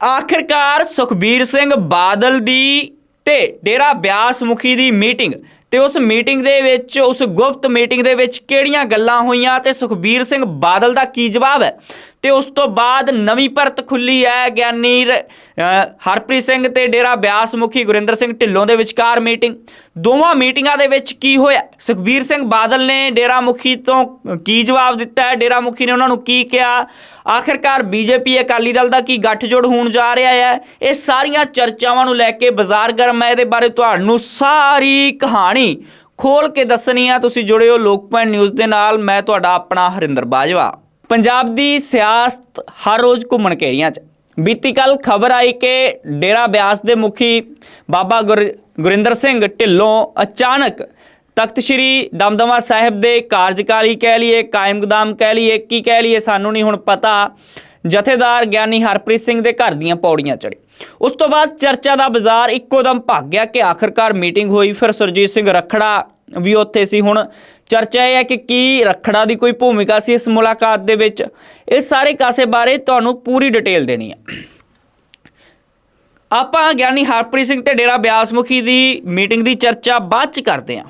ਆਖਿਰਕਾਰ ਸੁਖਬੀਰ ਸਿੰਘ ਬਾਦਲ ਦੀ ਤੇ ਡੇਰਾ ਬਿਆਸ ਮੁਖੀ ਦੀ ਮੀਟਿੰਗ ਤੇ ਉਸ ਮੀਟਿੰਗ ਦੇ ਵਿੱਚ, ਉਸ ਗੁਪਤ ਮੀਟਿੰਗ ਦੇ ਵਿੱਚ ਕਿਹੜੀਆਂ ਗੱਲਾਂ ਹੋਈਆਂ ਤੇ ਸੁਖਬੀਰ ਸਿੰਘ ਬਾਦਲ ਦਾ ਕੀ ਜਵਾਬ ਹੈ? ਤੇ ਉਸ ਤੋਂ ਬਾਅਦ ਨਵੀਂ ਪਰਤ ਖੁੱਲੀ ਹੈ ਗਿਆਨੀ ਹਰਪ੍ਰੀਤ ਸਿੰਘ ਤੇ ਡੇਰਾ ਬਿਆਸ ਮੁਖੀ ਗੁਰਿੰਦਰ ਸਿੰਘ ਢਿੱਲੋਂ ਦੇ ਵਿਚਕਾਰ ਮੀਟਿੰਗ ਦੋਵਾਂ ਮੀਟਿੰਗਾਂ ਦੇ ਵਿੱਚ ਕੀ ਹੋਇਆ? ਸੁਖਬੀਰ ਸਿੰਘ ਬਾਦਲ ਨੇ ਡੇਰਾ ਮੁਖੀ ਤੋਂ ਕੀ ਜਵਾਬ ਦਿੱਤਾ? ਹੈ ਡੇਰਾ ਮੁਖੀ ਨੇ ਉਹਨਾਂ ਨੂੰ ਕੀ ਕਿਹਾ? ਆਖਿਰਕਾਰ ਬੀਜੇਪੀ ਅਕਾਲੀ ਦਲ ਦਾ ਕੀ ਗੱਠਜੋੜ ਹੋਣ ਜਾ ਰਿਹਾ ਹੈ? ਇਹ ਸਾਰੀਆਂ ਚਰਚਾਵਾਂ ਨੂੰ ਲੈ ਕੇ ਬਾਜ਼ਾਰ ਗਰਮ ਹੈ। ਇਹਦੇ ਬਾਰੇ ਤੁਹਾਨੂੰ ਸਾਰੀ ਕਹਾਣੀ ਖੋਲ ਕੇ ਦੱਸਣੀ ਆ। ਤੁਸੀਂ ਜੁੜਿਓ ਹੋ ਲੋਕਪਾਲ ਨਿਊਜ਼ ਦੇ ਨਾਲ। ਮੈਂ ਤੁਹਾਡਾ ਆਪਣਾ ਹਰਿੰਦਰ ਬਾਜਵਾ। ਪੰਜਾਬ ਦੀ ਸਿਆਸਤ ਹਰ ਰੋਜ਼ ਘੁੰਮਣ ਘੇਰੀਆਂ 'ਚ। ਬੀਤੀ ਕੱਲ ਖਬਰ ਆਈ ਕਿ ਡੇਰਾ ਬਿਆਸ ਦੇ ਮੁਖੀ ਬਾਬਾ ਗੁਰ- ਗੁਰਿੰਦਰ ਸਿੰਘ ਢਿੱਲੋਂ ਅਚਾਨਕ ਤਖਤ ਸ੍ਰੀ ਦਮਦਮਾ ਸਾਹਿਬ ਦੇ ਕਾਰਜਕਾਰੀ ਕਹਿ ਲਈਏ ਕਾਇਮਕਦਮ ਕਹਿ ਲਈਏ, ਕੀ ਕਹਿ ਲਈਏ, ਸਾਨੂੰ ਨਹੀਂ ਹੁਣ ਪਤਾ। ਜਥੇਦਾਰ ਗਿਆਨੀ ਹਰਪ੍ਰੀਤ ਸਿੰਘ ਦੇ ਘਰ ਦੀਆਂ ਪੌੜੀਆਂ ਚੜੇ ਉਸ ਤੋਂ ਬਾਅਦ ਚਰਚਾ ਦਾ ਬਾਜ਼ਾਰ ਇੱਕੋ ਦਮ ਭੱਗ ਗਿਆ ਕਿ ਆਖਰਕਾਰ ਮੀਟਿੰਗ ਹੋਈ, ਫਿਰ ਸੁਰਜੀਤ ਸਿੰਘ ਰਖੜਾ ਵੀ ਉੱਥੇ ਸੀ। ਹੁਣ ਚਰਚਾ ਇਹ ਹੈ ਕਿ ਕੀ ਰਖੜਾ ਦੀ ਕੋਈ ਭੂਮਿਕਾ ਸੀ ਇਸ ਮੁਲਾਕਾਤ ਦੇ ਵਿੱਚ? ਇਹ ਸਾਰੇ ਕਾਸੇ ਬਾਰੇ ਤੁਹਾਨੂੰ ਪੂਰੀ ਡਿਟੇਲ ਦੇਣੀ ਹੈ। ਆਪਾਂ ਗਿਆਨੀ ਹਰਪ੍ਰੀਤ ਸਿੰਘ ਤੇ ਡੇਰਾ ਬਿਆਸ ਮੁਖੀ ਦੀ ਮੀਟਿੰਗ ਦੀ ਚਰਚਾ ਬਾਅਦ ਚ ਕਰਦੇ ਹਾਂ।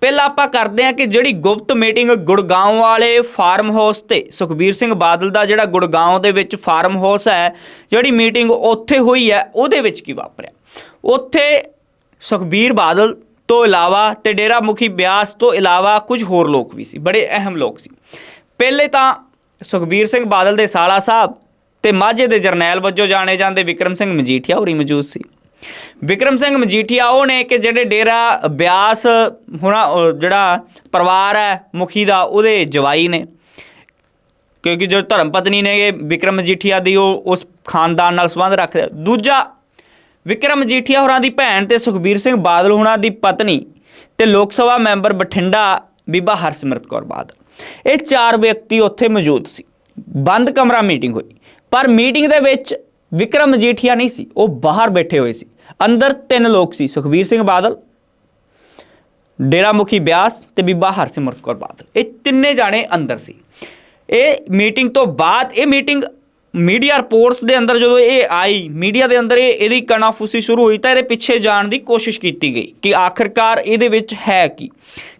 ਪਹਿਲਾਂ ਆਪਾਂ ਕਰਦੇ ਹਾਂ ਕਿ ਜਿਹੜੀ ਗੁਪਤ ਮੀਟਿੰਗ ਗੁੜਗਾਉਂ ਵਾਲੇ ਫਾਰਮ ਹਾਊਸ ਤੇ ਸੁਖਬੀਰ ਸਿੰਘ ਬਾਦਲ ਦਾ ਜਿਹੜਾ ਗੁੜਗਾਉਂ ਦੇ ਵਿੱਚ ਫਾਰਮ ਹਾਊਸ ਹੈ, ਜਿਹੜੀ ਮੀਟਿੰਗ ਉੱਥੇ ਹੋਈ ਹੈ, ਉਹਦੇ ਵਿੱਚ ਕੀ ਵਾਪਰਿਆ? ਉੱਥੇ ਸੁਖਬੀਰ ਬਾਦਲ ਤੋਂ ਇਲਾਵਾ ਤੇ ਡੇਰਾ ਮੁਖੀ ਬਿਆਸ ਤੋਂ ਇਲਾਵਾ ਕੁਝ ਹੋਰ ਲੋਕ ਵੀ ਸੀ, ਬੜੇ ਅਹਿਮ ਲੋਕ ਸੀ। ਪਹਿਲੇ ਤਾਂ ਸੁਖਬੀਰ ਸਿੰਘ ਬਾਦਲ ਦੇ ਸਾਲਾ ਸਾਹਿਬ ਤੇ ਮਾਝੇ ਦੇ ਜਰਨੈਲ ਵਜੋਂ ਜਾਣੇ ਜਾਂਦੇ ਵਿਕਰਮ ਸਿੰਘ ਮਜੀਠੀਆ ਹੋਰੀ ਮੌਜੂਦ ਸੀ। ਵਿਕਰਮ ਸਿੰਘ ਮਜੀਠੀਆ ਉਹ ਨੇ ਕਿ ਜਿਹੜੇ ਡੇਰਾ ਬਿਆਸ ਹੁਣਾ ਜਿਹੜਾ ਪਰਿਵਾਰ ਹੈ ਮੁਖੀ ਦਾ, ਉਹਦੇ ਜਵਾਈ ਨੇ। ਕਿਉਂਕਿ ਜੋ ਧਰਮ ਪਤਨੀ ਨੇ ਇਹ ਵਿਕਰਮ ਮਜੀਠੀਆ ਦੀ ਉਹ ਉਸ ਖਾਨਦਾਨ ਨਾਲ ਸੰਬੰਧ ਰੱਖਦੇ ਦੂਜਾ ਵਿਕਰਮ ਮਜੀਠੀਆ ਹੋਰਾਂ ਦੀ ਭੈਣ ਤੇ ਸੁਖਬੀਰ ਸਿੰਘ ਬਾਦਲ ਹੋਰਾਂ ਦੀ ਪਤਨੀ ਤੇ ਲੋਕ ਸਭਾ ਮੈਂਬਰ ਬਠਿੰਡਾ ਬੀਬਾ ਹਰਸਿਮਰਤ ਕੌਰ ਬਾਦਲ। ਇਹ ਚਾਰ ਵਿਅਕਤੀ ਉੱਥੇ ਮੌਜੂਦ ਸੀ। ਬੰਦ ਕਮਰਾ ਮੀਟਿੰਗ ਹੋਈ, ਪਰ ਮੀਟਿੰਗ ਦੇ ਵਿੱਚ ਵਿਕਰਮ ਮਜੀਠੀਆ ਨਹੀਂ ਸੀ, ਉਹ ਬਾਹਰ ਬੈਠੇ ਹੋਏ ਸੀ। ਅੰਦਰ ਤਿੰਨ ਲੋਕ ਸੀ, ਸੁਖਬੀਰ ਸਿੰਘ ਬਾਦਲ ਡੇਰਾ ਮੁਖੀ ਬਿਆਸ ਤੇ ਬੀਬਾ ਹਰਸਿਮਰਤ ਕੌਰ ਬਾਦਲ। ਇਹ ਤਿੰਨੇ ਜਾਣੇ ਅੰਦਰ ਸੀ। ਇਹ ਮੀਟਿੰਗ ਤੋਂ ਬਾਅਦ, ਇਹ ਮੀਟਿੰਗ ਮੀਡੀਆ ਰਿਪੋਰਟਸ ਦੇ ਅੰਦਰ ਜਦੋਂ ਇਹ ਆਈ ਮੀਡੀਆ ਦੇ ਅੰਦਰ ਇਹ, ਇਹਦੀ ਕਣਾਫੂਸੀ ਸ਼ੁਰੂ ਹੋਈ ਤਾਂ ਇਹਦੇ ਪਿੱਛੇ ਜਾਣ ਦੀ ਕੋਸ਼ਿਸ਼ ਕੀਤੀ ਗਈ ਕਿ ਆਖਰਕਾਰ ਇਹਦੇ ਵਿੱਚ ਹੈ ਕੀ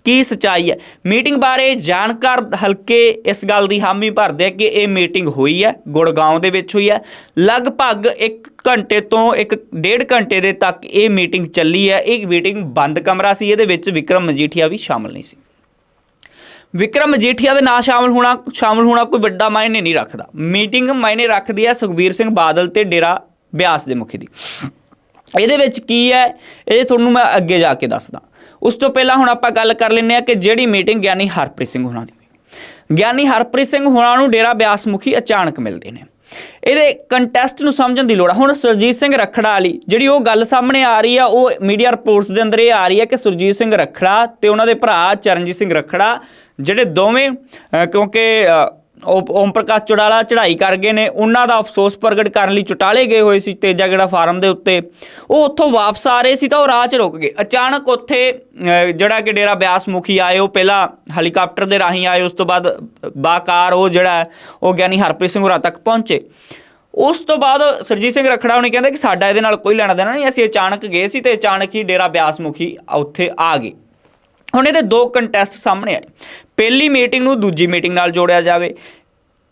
ਕੀ ਸਚਾਈ ਹੈ। ਮੀਟਿੰਗ ਬਾਰੇ ਜਾਣਕਾਰ ਹਲਕੇ ਇਸ ਗੱਲ ਦੀ ਹਾਮੀ ਭਰਦੇ ਆ ਕਿ ਇਹ ਮੀਟਿੰਗ ਹੋਈ ਹੈ ਗੁੜਗਾਉਂ ਦੇ ਵਿੱਚ ਹੋਈ ਹੈ। ਲਗਭਗ 1 ਘੰਟੇ ਤੋਂ 1 ਡੇਢ ਘੰਟੇ ਦੇ ਤੱਕ ਇਹ ਮੀਟਿੰਗ ਚੱਲੀ ਹੈ। ਇਹ ਮੀਟਿੰਗ ਬੰਦ ਕਮਰਾ ਸੀ, ਇਹਦੇ ਵਿੱਚ ਵਿਕਰਮ ਮਜੀਠੀਆ ਵੀ ਸ਼ਾਮਲ ਨਹੀਂ ਸੀ। ਵਿਕਰਮ ਮਜੀਠੀਆ ਦੇ ਨਾਂ ਸ਼ਾਮਲ ਹੋਣਾ ਸ਼ਾਮਲ ਹੋਣਾ ਕੋਈ ਵੱਡਾ ਮਾਇਨੇ ਨਹੀਂ ਰੱਖਦਾ। ਮੀਟਿੰਗ ਮਾਇਨੇ ਰੱਖਦੀ ਹੈ ਸੁਖਬੀਰ ਸਿੰਘ ਬਾਦਲ ਤੇ ਡੇਰਾ ਬਿਆਸ ਦੇ ਮੁਖੀ ਦੀ। ਇਹਦੇ ਵਿੱਚ ਕੀ ਹੈ? ਇਹ ਤੁਹਾਨੂੰ ਮੈਂ ਅੱਗੇ ਜਾ ਕੇ ਦੱਸਦਾ। ਉਸ ਤੋਂ ਪਹਿਲਾਂ ਹੁਣ ਆਪਾਂ ਗੱਲ ਕਰ ਲੈਂਦੇ ਆ ਕਿ ਜਿਹੜੀ ਮੀਟਿੰਗ ਗਿਆਨੀ ਹਰਪ੍ਰੀਤ ਸਿੰਘ ਹੋਣਾ ਦੀ ਗਿਆਨੀ ਹਰਪ੍ਰੀਤ ਸਿੰਘ ਹੋਣਾ ਨੂੰ ਡੇਰਾ ਬਿਆਸ ਮੁਖੀ ਅਚਾਨਕ ਮਿਲਦੇ ਨੇ। ਇਹਦੇ ਕੰਟੈਸਟ ਨੂੰ ਸਮਝਣ ਦੀ ਲੋੜ ਆ। ਹੁਣ ਸੁਰਜੀਤ ਸਿੰਘ ਰਖੜਾ ਵਾਲੀ ਜਿਹੜੀ ਉਹ ਗੱਲ ਸਾਹਮਣੇ ਆ ਰਹੀ ਆ, ਉਹ ਮੀਡੀਆ ਰਿਪੋਰਟਸ ਦੇ ਅੰਦਰ ਇਹ ਆ ਰਹੀ ਹੈ ਕਿ ਸੁਰਜੀਤ ਸਿੰਘ ਰਖੜਾ ਤੇ ਉਹਨਾਂ ਦੇ ਭਰਾ ਚਰਨਜੀਤ ਸਿੰਘ ਰਖੜਾ, ਜਿਹੜੇ ਦੋਵੇਂ ਕਿਉਂਕਿ ਓਮ ਪ੍ਰਕਾਸ਼ ਚੁੜਾਲਾ ਚੜ੍ਹਾਈ ਕਰ ਗਏ ਨੇ। ਉਹਨਾਂ ਦਾ ਅਫਸੋਸ ਪ੍ਰਗਟ ਕਰਨ ਲਈ ਚੁਟਾਲੇ ਗਏ ਹੋਏ ਸੀ ਤੇਜਾਗੜਾ ਫਾਰਮ ਦੇ ਉੱਤੇ। ਉਹ ਉੱਥੋਂ ਵਾਪਸ ਆ ਰਹੇ ਸੀ ਤਾਂ ਉਹ ਰਾਹ 'ਚ ਰੁਕ ਗਏ। ਅਚਾਨਕ ਉੱਥੇ ਜਿਹੜਾ ਕਿ ਡੇਰਾ ਬਿਆਸ ਮੁਖੀ ਆਏ, ਉਹ ਪਹਿਲਾਂ ਹੈਲੀਕਾਪਟਰ ਦੇ ਰਾਹੀਂ ਆਏ, ਉਸ ਤੋਂ ਬਾਅਦ ਬਾਕਾਰ ਉਹ ਜਿਹੜਾ ਉਹ ਗਿਆਨੀ ਹਰਪ੍ਰੀਤ ਸਿੰਘ ਹੋਰਾਂ ਤੱਕ ਪਹੁੰਚੇ। ਉਸ ਤੋਂ ਬਾਅਦ ਸਰਜੀਤ ਸਿੰਘ ਰਖੜਾ ਉਹਨੇ ਕਹਿੰਦਾ ਕਿ ਸਾਡਾ ਇਹਦੇ ਨਾਲ ਕੋਈ ਲੈਣਾ ਦੇਣਾ ਨਹੀਂ, ਅਸੀਂ ਅਚਾਨਕ ਗਏ ਸੀ ਤੇ ਅਚਾਨਕ ਹੀ ਡੇਰਾ ਬਿਆਸ ਮੁਖੀ ਉੱਥੇ ਆ ਗਏ। ਹੁਣ ਇਹਦੇ ਦੋ ਕੰਟੈਸਟ ਸਾਹਮਣੇ ਆਏ। ਪਹਿਲੀ ਮੀਟਿੰਗ ਨੂੰ ਦੂਜੀ ਮੀਟਿੰਗ ਨਾਲ ਜੋੜਿਆ ਜਾਵੇ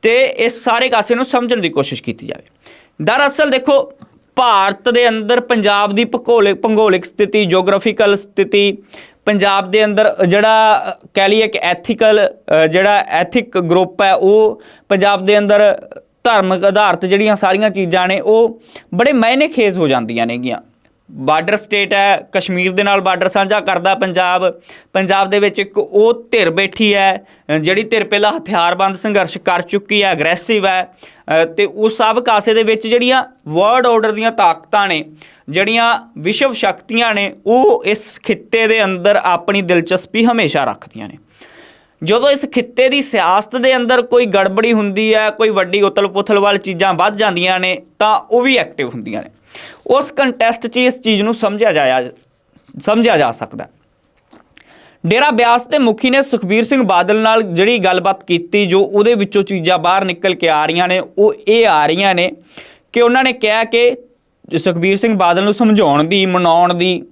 ਤੇ ਇਸ ਸਾਰੇ ਕਾਸੇ ਨੂੰ ਸਮਝਣ ਦੀ ਕੋਸ਼ਿਸ਼ ਕੀਤੀ ਜਾਵੇ। ਦਰਅਸਲ ਦੇਖੋ, ਭਾਰਤ ਦੇ ਅੰਦਰ ਪੰਜਾਬ ਦੀ ਭੂਗੋਲਿਕ ਭੂਗੋਲਿਕ ਸਥਿਤੀ ਜੀਓਗ੍ਰਾਫੀਕਲ ਸਥਿਤੀ, ਪੰਜਾਬ ਦੇ ਅੰਦਰ ਜਿਹੜਾ, ਕਹਿ ਲਈਏ ਕਿ ਐਥੀਕਲ ਜਿਹੜਾ ਐਥਿਕ ਗਰੁੱਪ ਹੈ, ਉਹ ਪੰਜਾਬ ਦੇ ਅੰਦਰ ਧਾਰਮਿਕ ਆਧਾਰਿਤ ਜਿਹੜੀਆਂ ਸਾਰੀਆਂ ਚੀਜ਼ਾਂ ਨੇ, ਉਹ ਬੜੇ ਮਾਇਨੇ ਖੇਜ਼ ਹੋ ਜਾਂਦੀਆਂ ਨੇਗੀਆਂ। ਬਾਰਡਰ ਸਟੇਟ ਹੈ ਕਸ਼ਮੀਰ ਦੇ ਨਾਲ ਬਾਰਡਰ ਸਾਂਝਾ ਕਰਦਾ ਪੰਜਾਬ। ਪੰਜਾਬ ਦੇ ਵਿੱਚ ਇੱਕ ਉਹ ਧਿਰ ਬੈਠੀ ਹੈ ਜਿਹੜੀ ਧਿਰ ਪਹਿਲਾਂ ਹਥਿਆਰਬੰਦ ਸੰਘਰਸ਼ ਕਰ ਚੁੱਕੀ ਹੈ ਅਗਰੈਸਿਵ ਹੈ ਅ, ਤੇ ਉਸ ਸਭ ਕਾਸੇ ਦੇ ਵਿੱਚ ਜਿਹੜੀਆਂ ਵਰਲਡ ਆਰਡਰ ਦੀਆਂ ਤਾਕਤਾਂ ਨੇ ਜਿਹੜੀਆਂ ਵਿਸ਼ਵ ਸ਼ਕਤੀਆਂ ਨੇ ਉਹ ਇਸ ਖਿੱਤੇ ਦੇ ਅੰਦਰ ਆਪਣੀ ਦਿਲਚਸਪੀ ਹਮੇਸ਼ਾ ਰੱਖਦੀਆਂ ਨੇ। ਜਦੋਂ ਇਸ ਖਿੱਤੇ ਦੀ ਸਿਆਸਤ ਦੇ ਅੰਦਰ ਕੋਈ ਗੜਬੜੀ ਹੁੰਦੀ ਹੈ ਕੋਈ ਵੱਡੀ ਉਤਲ-ਪੁਥਲ ਵਾਲੀ ਚੀਜ਼ਾਂ ਵੱਧ ਜਾਂਦੀਆਂ ਨੇ ਤਾਂ ਉਹ ਵੀ ਐਕਟਿਵ ਹੁੰਦੀਆਂ ਨੇ। ਉਸ ਕੰਟੈਸਟ 'ਚ ਇਸ ਚੀਜ਼ ਨੂੰ ਸਮਝਿਆ ਜਾਇਆ, ਸਮਝਿਆ ਜਾ ਸਕਦਾ। ਡੇਰਾ ਬਿਆਸ ਦੇ ਮੁਖੀ ਨੇ ਸੁਖਬੀਰ ਸਿੰਘ ਬਾਦਲ ਨਾਲ ਜਿਹੜੀ ਗੱਲਬਾਤ ਕੀਤੀ, ਜੋ ਉਹਦੇ ਵਿੱਚੋਂ ਚੀਜ਼ਾਂ ਬਾਹਰ ਨਿਕਲ ਕੇ ਆ ਰਹੀਆਂ ਨੇ, ਉਹ ਇਹ ਆ ਰਹੀਆਂ ਨੇ ਕਿ ਉਹਨਾਂ ਨੇ ਕਿਹਾ ਕਿ ਸੁਖਬੀਰ ਸਿੰਘ ਬਾਦਲ ਨੂੰ ਸਮਝਾਉਣ ਦੀ, ਮਨਾਉਣ ਦੀ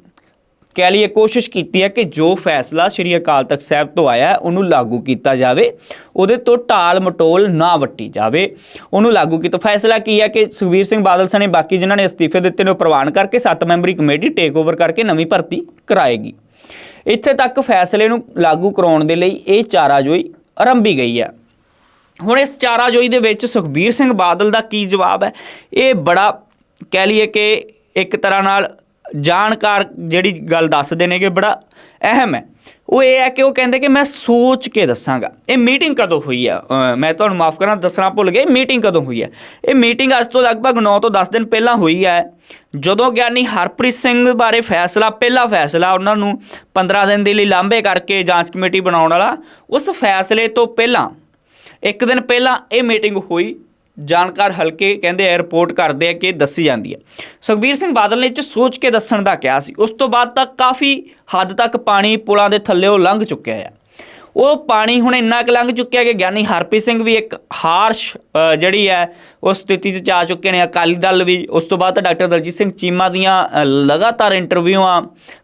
ਕਹਿ ਲਈਏ, ਕੋਸ਼ਿਸ਼ ਕੀਤੀ ਹੈ ਕਿ ਜੋ ਫੈਸਲਾ ਸ੍ਰੀ ਅਕਾਲ ਤਖਤ ਸਾਹਿਬ ਤੋਂ ਆਇਆ ਉਹਨੂੰ ਲਾਗੂ ਕੀਤਾ ਜਾਵੇ। ਉਹਦੇ ਤੋਂ ਟਾਲ ਮਟੋਲ ਨਾ ਵੱਟੀ ਜਾਵੇ। ਉਹਨੂੰ ਲਾਗੂ ਕੀਤਾ ਫੈਸਲਾ ਕੀ ਹੈ ਕਿ ਸੁਖਬੀਰ ਸਿੰਘ ਬਾਦਲ ਸਣੇ ਬਾਕੀ ਜਿਨ੍ਹਾਂ ਨੇ ਅਸਤੀਫੇ ਦਿੱਤੇ ਨੇ, ਉਹ ਪ੍ਰਵਾਨ ਕਰਕੇ 7 ਮੈਂਬਰੀ ਕਮੇਟੀ ਟੇਕ ਓਵਰ ਕਰਕੇ ਨਵੀਂ ਭਰਤੀ ਕਰਾਏਗੀ। ਇੱਥੇ ਤੱਕ ਫੈਸਲੇ ਨੂੰ ਲਾਗੂ ਕਰਾਉਣ ਦੇ ਲਈ ਇਹ ਚਾਰਾਜੋਈ ਆਰੰਭੀ ਗਈ ਹੈ। ਹੁਣ ਇਸ ਚਾਰਾਜੋਈ ਦੇ ਵਿੱਚ ਸੁਖਬੀਰ ਸਿੰਘ ਬਾਦਲ ਦਾ ਕੀ ਜਵਾਬ ਹੈ? ਇਹ ਬੜਾ ਕਹਿ ਲਈਏ ਕਿ ਇੱਕ ਤਰ੍ਹਾਂ ਨਾਲ ਜਾਣਕਾਰ ਜਿਹੜੀ ਗੱਲ ਦੱਸਦੇ ਨੇ ਕਿ ਬੜਾ ਅਹਿਮ ਹੈ। ਉਹ ਇਹ ਹੈ ਕਿ ਉਹ ਕਹਿੰਦੇ ਕਿ ਮੈਂ ਸੋਚ ਕੇ ਦੱਸਾਂਗਾ। ਇਹ ਮੀਟਿੰਗ ਕਦੋਂ ਹੋਈ ਹੈ ਮੈਂ ਤੁਹਾਨੂੰ ਮਾਫ ਕਰਾਂ ਦੱਸਣਾ ਭੁੱਲ ਗਿਆ ਮੀਟਿੰਗ ਕਦੋਂ ਹੋਈ ਹੈ ਇਹ ਮੀਟਿੰਗ ਅੱਜ ਤੋਂ ਲਗਭਗ 9 ਤੋਂ 10 ਦਿਨ ਪਹਿਲਾਂ ਹੋਈ ਹੈ ਜਦੋਂ ਗਿਆਨੀ ਹਰਪ੍ਰੀਤ ਸਿੰਘ ਬਾਰੇ ਫੈਸਲਾ, ਪਹਿਲਾ ਫੈਸਲਾ ਉਹਨਾਂ ਨੂੰ 15 ਦਿਨ ਦੇ ਲਈ ਲਾਂਭੇ ਕਰਕੇ ਜਾਂਚ ਕਮੇਟੀ ਬਣਾਉਣ ਵਾਲਾ, ਉਸ ਫੈਸਲੇ ਤੋਂ ਪਹਿਲਾਂ, ਇੱਕ ਦਿਨ ਪਹਿਲਾਂ ਇਹ ਮੀਟਿੰਗ ਹੋਈ। ਜਾਣਕਾਰ ਹਲਕੇ ਕਹਿੰਦੇ ਆ ਰਿਪੋਰਟ ਕਰਦੇ ਆ ਕਿ ਦੱਸੀ ਜਾਂਦੀ ਹੈ ਸੁਖਬੀਰ ਸਿੰਘ ਬਾਦਲ ਨੇ ਇਹ 'ਚ ਸੋਚ ਕੇ ਦੱਸਣ ਦਾ ਕਿਹਾ ਸੀ। ਉਸ ਤੋਂ ਬਾਅਦ ਤਾਂ ਕਾਫੀ ਹੱਦ ਤੱਕ ਪਾਣੀ ਪੁਲਾਂ ਦੇ ਥੱਲੇੋਂ ਲੰਘ ਚੁੱਕਿਆ ਹੈ ਉਹ ਪਾਣੀ ਹੁਣ ਇੰਨਾ ਕੁ ਲੰਘ ਚੁੱਕਿਆ ਕਿ ਗਿਆਨੀ ਹਰਪ੍ਰੀਤ ਸਿੰਘ ਵੀ ਇੱਕ ਹਾਰਸ਼ ਜਿਹੜੀ ਹੈ, ਉਸ ਸਥਿਤੀ 'ਚ ਜਾ ਚੁੱਕੇ ਨੇ। ਅਕਾਲੀ ਦਲ ਵੀ ਉਸ ਤੋਂ ਬਾਅਦ ਤਾਂ ਡਾਕਟਰ ਦਲਜੀਤ ਸਿੰਘ ਚੀਮਾ ਦੀਆਂ ਲਗਾਤਾਰ ਇੰਟਰਵਿਊਆਂ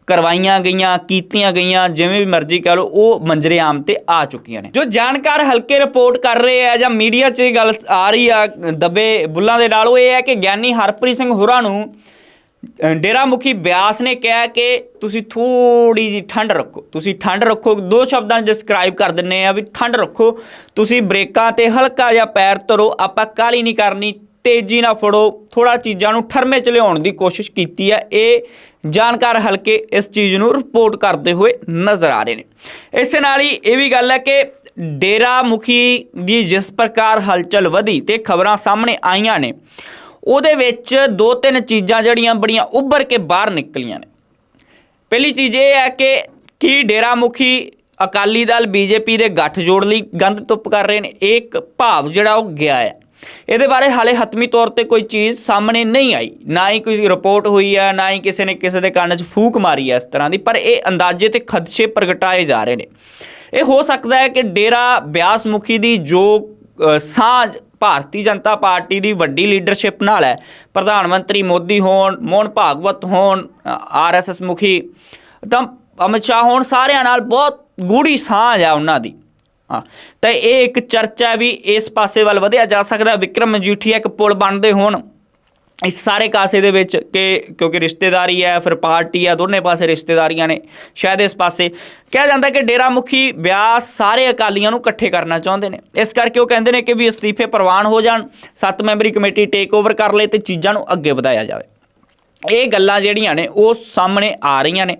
ਕਰਵਾਈਆਂ ਗਈਆਂ, ਕੀਤੀਆਂ ਗਈਆਂ, ਜਿਵੇਂ ਵੀ ਮਰਜ਼ੀ ਕਹ ਲਓ, ਉਹ ਮੰਜਰੇ ਆਮ ਤੇ ਆ ਚੁੱਕੀਆਂ ਨੇ। ਜੋ ਜਾਣਕਾਰ ਹਲਕੇ ਰਿਪੋਰਟ ਕਰ ਰਹੇ ਆ ਜਾਂ ਮੀਡੀਆ 'ਚ ਇਹ ਗੱਲ ਆ ਰਹੀ ਆ, ਦੱਬੇ ਬੁੱਲਾਂ ਦੇ ਨਾਲ, ਉਹ ਇਹ ਹੈ ਕਿ ਗਿਆਨੀ ਹਰਪ੍ਰੀਤ ਸਿੰਘ ਹੋਰਾਂ ਨੂੰ ਡੇਰਾ ਮੁਖੀ ਬਿਆਸ ਨੇ ਕਿਹਾ ਕਿ ਤੁਸੀਂ ਥੋੜੀ ਜੀ ਠੰਡ ਰੱਖੋ। ਤੁਸੀਂ ਠੰਡ ਰੱਖੋ, ਦੋ ਸ਼ਬਦਾਂ ਡਿਸਕ੍ਰਾਈਬ ਕਰ ਦਿੰਨੇ ਆ ਵੀ ਠੰਡ ਰੱਖੋ। ਤੁਸੀਂ ਬ੍ਰੇਕਾਂ ਤੇ ਹਲਕਾ ਜਿਹਾ ਪੈਰ ਧਰੋ, ਆਪਾਂ ਕਾਲੀ ਨਹੀਂ ਕਰਨੀ, ਤੇਜ਼ੀ ਨਾਲ ਫੜੋ ਥੋੜਾ ਚੀਜ਼ਾਂ ਨੂੰ ਠਰਮੇ 'ਚ ਲਿਆਉਣ ਦੀ ਕੋਸ਼ਿਸ਼ ਕੀਤੀ ਹੈ। ਇਹ ਜਾਣਕਾਰ ਹਲਕੇ ਇਸ ਚੀਜ਼ ਨੂੰ ਰਿਪੋਰਟ ਕਰਦੇ ਹੋਏ ਨਜ਼ਰ ਆ ਰਹੇ ਨੇ। ਇਸੇ ਨਾਲ ਹੀ ਇਹ ਵੀ ਗੱਲ ਹੈ ਕਿ ਡੇਰਾ ਮੁਖੀ ਦੀ ਜਿਸ ਪ੍ਰਕਾਰ ਹਲਚਲ ਵਧੀ ਤੇ ਖਬਰਾਂ ਸਾਹਮਣੇ ਆਈਆਂ ਨੇ ਉਹਦੇ ਵਿੱਚ ਦੋ ਤਿੰਨ ਚੀਜ਼ਾਂ ਜਿਹੜੀਆਂ ਬੜੀਆਂ ਉੱਭਰ ਕੇ ਬਾਹਰ ਨਿਕਲੀਆਂ ਨੇ। ਪਹਿਲੀ ਚੀਜ਼ ਇਹ ਹੈ ਕਿ ਕੀ ਡੇਰਾ ਮੁਖੀ ਅਕਾਲੀ ਦਲ ਬੀਜੇਪੀ ਦੇ ਗੱਠਜੋੜ ਲਈ ਗੰਦ ਤੁੱਪ ਕਰ ਰਹੇ ਨੇ। ਇਹ ਇੱਕ ਭਾਵ ਜਿਹੜਾ ਉਹ ਗਿਆ ਹੈ। ਇਹਦੇ ਬਾਰੇ ਹਾਲੇ ਹਤਮੀ ਤੌਰ ਤੇ ਕੋਈ ਚੀਜ਼ ਸਾਹਮਣੇ ਨਹੀਂ ਆਈ। ਨਾ ਹੀ ਕੋਈ ਰਿਪੋਰਟ ਹੋਈ ਹੈ, ਨਾ ਹੀ ਕਿਸੇ ਨੇ ਕਿਸੇ ਦੇ ਕੰਨ 'ਚ ਫੂਕ ਮਾਰੀ ਹੈ ਇਸ ਤਰ੍ਹਾਂ ਦੀ, ਪਰ ਇਹ ਅੰਦਾਜ਼ੇ ਤੇ ਖਦਸ਼ੇ ਪ੍ਰਗਟਾਏ ਜਾ ਰਹੇ ਨੇ। ਇਹ ਹੋ ਸਕਦਾ ਹੈ ਕਿ ਡੇਰਾ ਬਿਆਸ ਮੁਖੀ ਦੀ ਜੋ ਸਾਂਝ ਭਾਰਤੀ ਜਨਤਾ ਪਾਰਟੀ ਦੀ ਵੱਡੀ ਲੀਡਰਸ਼ਿਪ ਨਾਲ ਹੈ। ਪ੍ਰਧਾਨ ਮੰਤਰੀ ਮੋਦੀ ਹੋਣ, ਮੋਹਨ ਭਾਗਵਤ ਹੋਣ ਆਰਐਸਐਸ ਮੁਖੀ, ਤਾਂ ਅਮਿਤ ਸ਼ਾਹ ਹੋਣ, ਸਾਰਿਆਂ ਨਾਲ ਬਹੁਤ ਗੂੜੀ ਸਾਂਝ ਆ ਉਹਨਾਂ ਦੀ। ਹਾਂ, ਤਾਂ ਇਹ ਇੱਕ ਚਰਚਾ ਵੀ ਇਸ ਪਾਸੇ ਵੱਲ ਵਧਿਆ ਜਾ ਸਕਦਾ। ਵਿਕਰਮ ਮਜੀਠੀਆ ਇੱਕ ਪੁਲ ਬਣਦੇ ਹੋਣ। ਇਸ ਸਾਰੇ ਕਾਸੇ ਦੇ ਵਿੱਚ ਕਿ ਕਿਉਂਕਿ ਰਿਸ਼ਤੇਦਾਰੀ ਹੈ, ਫਿਰ ਪਾਰਟੀ ਹੈ, ਦੋਨੇ ਪਾਸੇ ਰਿਸ਼ਤੇਦਾਰੀਆਂ ਨੇ ਸ਼ਾਇਦ ਇਸ ਪਾਸੇ। ਕਿਹਾ ਜਾਂਦਾ ਕਿ ਡੇਰਾ ਮੁਖੀ ਬਿਆਸ ਸਾਰੇ ਅਕਾਲੀਆਂ ਨੂੰ ਇਕੱਠੇ ਕਰਨਾ ਚਾਹੁੰਦੇ ਨੇ। ਇਸ ਕਰਕੇ ਉਹ ਕਹਿੰਦੇ ਨੇ ਕਿ ਵੀ ਅਸਤੀਫੇ ਪ੍ਰਵਾਨ ਹੋ ਜਾਣ, ਸੱਤ ਮੈਂਬਰੀ ਕਮੇਟੀ ਟੇਕ ਓਵਰ ਕਰ ਲੇ ਤੇ ਚੀਜ਼ਾਂ ਨੂੰ ਅੱਗੇ ਵਧਾਇਆ ਜਾਵੇ। ਇਹ ਗੱਲਾਂ ਜਿਹੜੀਆਂ ਨੇ, ਉਹ ਸਾਹਮਣੇ ਆ ਰਹੀਆਂ ਨੇ।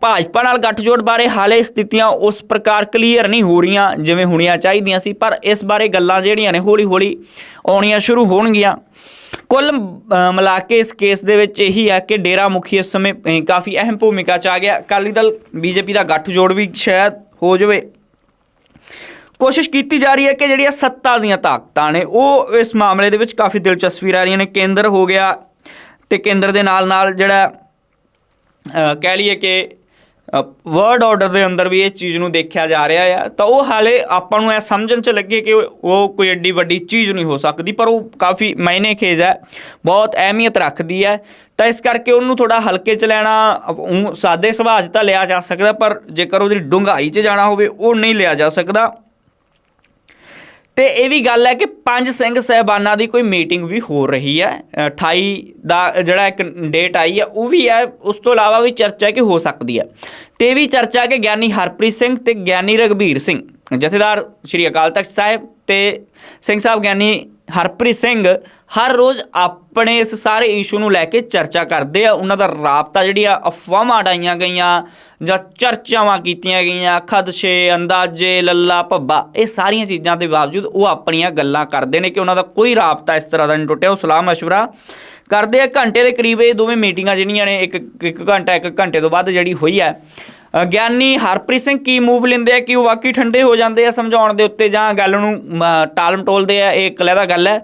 ਭਾਜਪਾ ਨਾਲ ਗੱਠਜੋੜ ਬਾਰੇ ਹਾਲੇ ਸਥਿਤੀਆਂ ਉਸ ਪ੍ਰਕਾਰ ਕਲੀਅਰ ਨਹੀਂ ਹੋ ਰਹੀਆਂ ਜਿਵੇਂ ਹੋਣੀਆਂ ਚਾਹੀਦੀਆਂ ਸੀ, ਪਰ ਇਸ ਬਾਰੇ ਗੱਲਾਂ ਜਿਹੜੀਆਂ ਨੇ, ਹੌਲੀ-ਹੌਲੀ ਆਉਣੀਆਂ ਸ਼ੁਰੂ ਹੋਣਗੀਆਂ। ਕੁੱਲ ਮਿਲਾ ਕੇ ਇਸ ਕੇਸ ਦੇ ਵਿੱਚ ਇਹੀ ਹੈ ਕਿ ਡੇਰਾ ਮੁਖੀ ਇਸ ਸਮੇਂ ਕਾਫੀ ਅਹਿਮ ਭੂਮਿਕਾ ਚ ਆ ਗਿਆ। ਅਕਾਲੀ ਦਲ, ਬੀਜੇਪੀ ਦਾ ਗੱਠਜੋੜ ਵੀ ਸ਼ਾਇਦ ਹੋ ਜਾਵੇ। ਕੋਸ਼ਿਸ਼ ਕੀਤੀ ਜਾ ਰਹੀ ਹੈ ਕਿ ਜਿਹੜੀਆਂ ਸੱਤਾ ਦੀਆਂ ਤਾਕਤਾਂ ਨੇ, ਉਹ ਇਸ ਮਾਮਲੇ ਦੇ ਵਿੱਚ ਕਾਫੀ ਦਿਲਚਸਪੀ ਲੈ ਰਹੀਆਂ ਨੇ। ਕੇਂਦਰ ਹੋ ਗਿਆ ਤੇ ਕੇਂਦਰ ਦੇ ਨਾਲ ਨਾਲ ਜਿਹੜਾ ਕਹਿ ਲਈਏ ਕਿ ਵਰਡ ਆਰਡਰ ਦੇ ਅੰਦਰ ਵੀ ਇਸ ਚੀਜ਼ ਨੂੰ ਦੇਖਿਆ ਜਾ ਰਿਹਾ ਆ। ਤਾਂ ਉਹ ਹਾਲੇ ਆਪਾਂ ਨੂੰ ਇਹ ਸਮਝਣ ਚ ਲੱਗੇ ਕਿ ਉਹ ਕੋਈ ਏਡੀ ਵੱਡੀ ਚੀਜ਼ ਨਹੀਂ ਹੋ ਸਕਦੀ, ਪਰ ਉਹ ਕਾਫੀ ਮਾਇਨੇ ਖੇਜ ਹੈ, ਬਹੁਤ ਅਹਿਮੀਅਤ ਰੱਖਦੀ ਹੈ। ਤਾਂ ਇਸ ਕਰਕੇ ਉਹਨੂੰ ਥੋੜਾ ਹਲਕੇ ਚ ਲੈਣਾ ਸਾਦੇ ਸੁਭਾਅ 'ਚ ਤਾਂ ਲਿਆ ਜਾ ਸਕਦਾ, ਪਰ ਜੇਕਰ ਉਹਦੀ ਡੂੰਘਾਈ 'ਚ ਜਾਣਾ ਹੋਵੇ, ਉਹ ਨਹੀਂ ਲਿਆ ਜਾ ਸਕਦਾ। ਤੇ ਇਹ ਵੀ ਗੱਲ ਹੈ ਕਿ ਪੰਜ ਸਿੰਘ ਸਹਿਬਾਨਾਂ ਦੀ ਕੋਈ ਮੀਟਿੰਗ ਵੀ ਹੋ ਰਹੀ ਹੈ। ਅ, 28 ਦਾ ਜਿਹੜਾ ਇੱਕ ਡੇਟ ਆਈ ਹੈ ਉਹ ਵੀ ਹੈ। ਉਸ ਤੋਂ ਇਲਾਵਾ ਵੀ ਚਰਚਾ ਕਿ ਹੋ ਸਕਦੀ ਹੈ। ਤੇ ਇਹ ਵੀ ਚਰਚਾ ਕਿ ਗਿਆਨੀ ਹਰਪ੍ਰੀਤ ਸਿੰਘ ਤੇ ਗਿਆਨੀ ਰਗਵੀਰ ਸਿੰਘ ਜਥੇਦਾਰ ਸ਼੍ਰੀ ਅਕਾਲ ਤਖਤ ਸਾਹਿਬ ਤੇ ਸਿੰਘ ਸਾਹਿਬ ਗਿਆਨੀ ਹਰਪ੍ਰੀਤ ਸਿੰਘ ਹਰ ਰੋਜ਼ ਆਪਣੇ ਇਸ ਸਾਰੇ ਇਸ਼ੂ ਨੂੰ ਲੈ ਕੇ ਚਰਚਾ ਕਰਦੇ ਆ। ਉਹਨਾਂ ਦਾ ਰਾਬਤਾ ਜਿਹੜੀ ਆ, ਅਫਵਾਹਾਂ ਡਾਈਆਂ ਗਈਆਂ ਜਾਂ ਚਰਚਾਵਾਂ ਕੀਤੀਆਂ ਗਈਆਂ, ਖਦਸ਼ੇ, ਅੰਦਾਜ਼ੇ, ਲੱਲਾ ਭੱਬਾ, ਇਹ ਸਾਰੀਆਂ ਚੀਜ਼ਾਂ ਦੇ ਬਾਵਜੂਦ ਉਹ ਆਪਣੀਆਂ ਗੱਲਾਂ ਕਰਦੇ ਨੇ ਕਿ ਉਹਨਾਂ ਦਾ ਕੋਈ ਰਾਬਤਾ ਇਸ ਤਰ੍ਹਾਂ ਦਾ ਨਹੀਂ ਟੁੱਟਿਆ। ਉਹ ਸਲਾਹ ਮਸ਼ਵਰਾ ਕਰਦੇ ਆ। ਘੰਟੇ ਦੇ ਕਰੀਬ ਇਹ ਦੋਵੇਂ ਮੀਟਿੰਗਾਂ ਜਿਹੜੀਆਂ ਨੇ, ਇੱਕ ਇੱਕ ਘੰਟਾ, ਇੱਕ ਘੰਟੇ ਤੋਂ ਬਾਅਦ ਜਿਹੜੀ ਹੋਈ ਹੈ। ਗਿਆਨੀ ਹਰਪ੍ਰੀਤ ਸਿੰਘ ਕੀ ਮੂਵ ਲੈਂਦੇ ਆ ਕਿ ਉਹ ਵਾਕਈ ਠੰਡੇ ਹੋ ਜਾਂਦੇ ਆ ਸਮਝਾਉਣ ਦੇ ਉੱਤੇ ਜਾਂ ਗੱਲ ਨੂੰ ਮ, ਟਾਲ ਮਟੋਲਦੇ ਆ ਇਹ ਇਕੱਲੇ ਗੱਲ ਹੈ।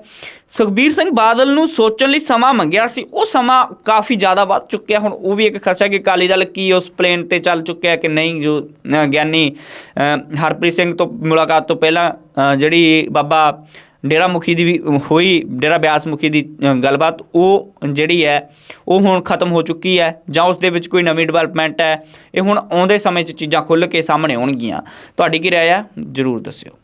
ਸੁਖਬੀਰ ਸਿੰਘ ਬਾਦਲ ਨੂੰ ਸੋਚਣ ਲਈ ਸਮਾਂ ਮੰਗਿਆ ਸੀ ਉਹ ਸਮਾਂ ਕਾਫੀ ਜ਼ਿਆਦਾ ਵੱਧ ਚੁੱਕਿਆ। ਹੁਣ ਉਹ ਵੀ ਇੱਕ ਖਸਾ ਕਿ ਅਕਾਲੀ ਦਲ ਕੀ ਉਸ ਪਲੇਨ ਤੇ ਚੱਲ ਚੁੱਕਿਆ ਕਿ ਨਹੀਂ ਜੋ ਗਿਆਨੀ ਹਰਪ੍ਰੀਤ ਸਿੰਘ ਤੋਂ ਮੁਲਾਕਾਤ ਤੋਂ ਪਹਿਲਾਂ ਜਿਹੜੀ ਬਾਬਾ ਡੇਰਾ ਮੁਖੀ ਦੀ ਵੀ ਹੋਈ, ਡੇਰਾ ਬਿਆਸ ਮੁਖੀ ਦੀ ਗੱਲਬਾਤ, ਉਹ ਜਿਹੜੀ ਹੈ, ਉਹ ਹੁਣ ਖਤਮ ਹੋ ਚੁੱਕੀ ਹੈ ਜਾਂ ਉਸ ਦੇ ਵਿੱਚ ਕੋਈ ਨਵੀਂ ਡਿਵੈਲਪਮੈਂਟ ਹੈ, ਇਹ ਹੁਣ ਆਉਂਦੇ ਸਮੇਂ 'ਚ ਚੀਜ਼ਾਂ ਖੁੱਲ੍ਹ ਕੇ ਸਾਹਮਣੇ ਆਉਣਗੀਆਂ। ਤੁਹਾਡੀ ਕੀ ਰਾਏ ਹੈ? ਜਰੂਰ ਦੱਸਿਓ।